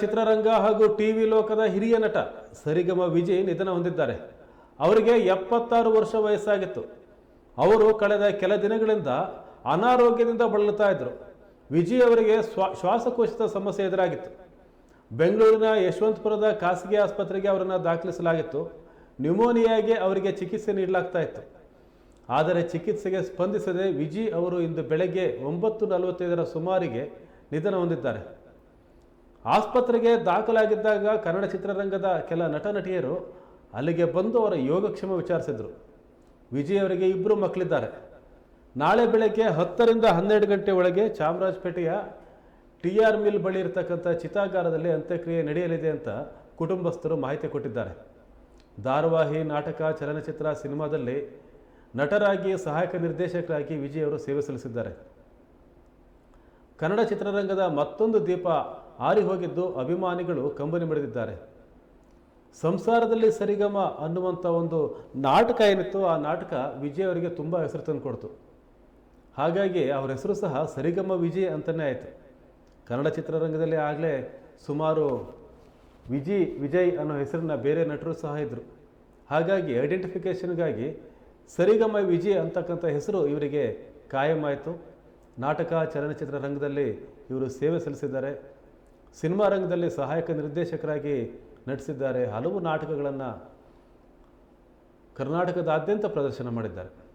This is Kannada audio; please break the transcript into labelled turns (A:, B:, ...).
A: ಚಿತ್ರರಂಗ ಹಾಗೂ ಟಿವಿ ಲೋಕದ ಹಿರಿಯ ನಟ ಸರಿಗಮ ವಿಜಯ್ ನಿಧನ ಹೊಂದಿದ್ದಾರೆ. ಅವರಿಗೆ ಎಪ್ಪತ್ತಾರು ವರ್ಷ ವಯಸ್ಸಾಗಿತ್ತು. ಅವರು ಕಳೆದ ಕೆಲ ದಿನಗಳಿಂದ ಅನಾರೋಗ್ಯದಿಂದ ಬಳಲುತ್ತಾ ಇದ್ದರು. ವಿಜಯ್ ಅವರಿಗೆ ಸ್ವಾ ಶ್ವಾಸಕೋಶದ ಸಮಸ್ಯೆ ಎದುರಾಗಿತ್ತು. ಬೆಂಗಳೂರಿನ ಯಶವಂತಪುರದ ಖಾಸಗಿ ಆಸ್ಪತ್ರೆಗೆ ಅವರನ್ನು ದಾಖಲಿಸಲಾಗಿತ್ತು. ನ್ಯೂಮೋನಿಯಾಗೆ ಅವರಿಗೆ ಚಿಕಿತ್ಸೆ ನೀಡಲಾಗ್ತಾ ಇತ್ತು. ಆದರೆ ಚಿಕಿತ್ಸೆಗೆ ಸ್ಪಂದಿಸದೆ ವಿಜಿ ಅವರು ಇಂದು ಬೆಳಗ್ಗೆ ಒಂಬತ್ತು ನಲವತ್ತೈದರ ಸುಮಾರಿಗೆ ನಿಧನ ಹೊಂದಿದ್ದಾರೆ. ಆಸ್ಪತ್ರೆಗೆ ದಾಖಲಾಗಿದ್ದಾಗ ಕನ್ನಡ ಚಿತ್ರರಂಗದ ಕೆಲ ನಟ ನಟಿಯರು ಅಲ್ಲಿಗೆ ಬಂದು ಅವರ ಯೋಗಕ್ಷೇಮ ವಿಚಾರಿಸಿದರು. ವಿಜಯ್ ಅವರಿಗೆ ಇಬ್ಬರು ಮಕ್ಕಳಿದ್ದಾರೆ. ನಾಳೆ ಬೆಳಗ್ಗೆ ಹತ್ತರಿಂದ ಹನ್ನೆರಡು ಗಂಟೆ ಒಳಗೆ ಚಾಮರಾಜಪೇಟೆಯ ಟಿ ಆರ್ ಮಿಲ್ ಬಳಿ ಇರತಕ್ಕಂಥ ಚಿತಾಗಾರದಲ್ಲಿ ಅಂತ್ಯಕ್ರಿಯೆ ನಡೆಯಲಿದೆ ಅಂತ ಕುಟುಂಬಸ್ಥರು ಮಾಹಿತಿ ಕೊಟ್ಟಿದ್ದಾರೆ. ಧಾರಾವಾಹಿ ನಾಟಕ, ಚಲನಚಿತ್ರ ಸಿನಿಮಾದಲ್ಲಿ ನಟರಾಗಿ ಸಹಾಯಕ ನಿರ್ದೇಶಕರಾಗಿ ವಿಜಯ್ ಅವರು ಸೇವೆ ಸಲ್ಲಿಸಿದ್ದಾರೆ. ಕನ್ನಡ ಚಿತ್ರರಂಗದ ಮತ್ತೊಂದು ದೀಪ ಆರಿ ಹೋಗಿದ್ದು ಅಭಿಮಾನಿಗಳು ಕಂಬನಿ ಮಿಡಿದಿದ್ದಾರೆ. ಸಂಸಾರದಲ್ಲಿ ಸರಿಗಮ ಅನ್ನುವಂಥ ಒಂದು ನಾಟಕ ಏನಿತ್ತು ಆ ನಾಟಕ ವಿಜಯ್ ಅವರಿಗೆ ತುಂಬ ಹೆಸರು ತಂದುಕೊಡ್ತು ಹಾಗಾಗಿ ಅವರ ಹೆಸರು ಸಹ ಸರಿಗಮ ವಿಜಯ್ ಅಂತಲೇ ಆಯಿತು. ಕನ್ನಡ ಚಿತ್ರರಂಗದಲ್ಲಿ ಆಗಲೇ ಸುಮಾರು ವಿಜಿ ವಿಜಯ್ ಅನ್ನೋ ಹೆಸರನ್ನ ಬೇರೆ ನಟರು ಸಹ ಇದ್ದರು ಹಾಗಾಗಿ ಐಡೆಂಟಿಫಿಕೇಷನ್ಗಾಗಿ ಸರಿಗಮ ವಿಜಯ್ ಅಂತಕ್ಕಂಥ ಹೆಸರು ಇವರಿಗೆ ಕಾಯಂ ಆಯಿತು. ನಾಟಕ, ಚಲನಚಿತ್ರ ರಂಗದಲ್ಲಿ ಇವರು ಸೇವೆ ಸಲ್ಲಿಸಿದ್ದಾರೆ. ಸಿನಿಮಾ ರಂಗದಲ್ಲಿ ಸಹಾಯಕ ನಿರ್ದೇಶಕರಾಗಿ ನಟಿಸಿದ್ದಾರೆ. ಹಲವು ನಾಟಕಗಳನ್ನು ಕರ್ನಾಟಕದಾದ್ಯಂತ ಪ್ರದರ್ಶನ ಮಾಡಿದ್ದಾರೆ.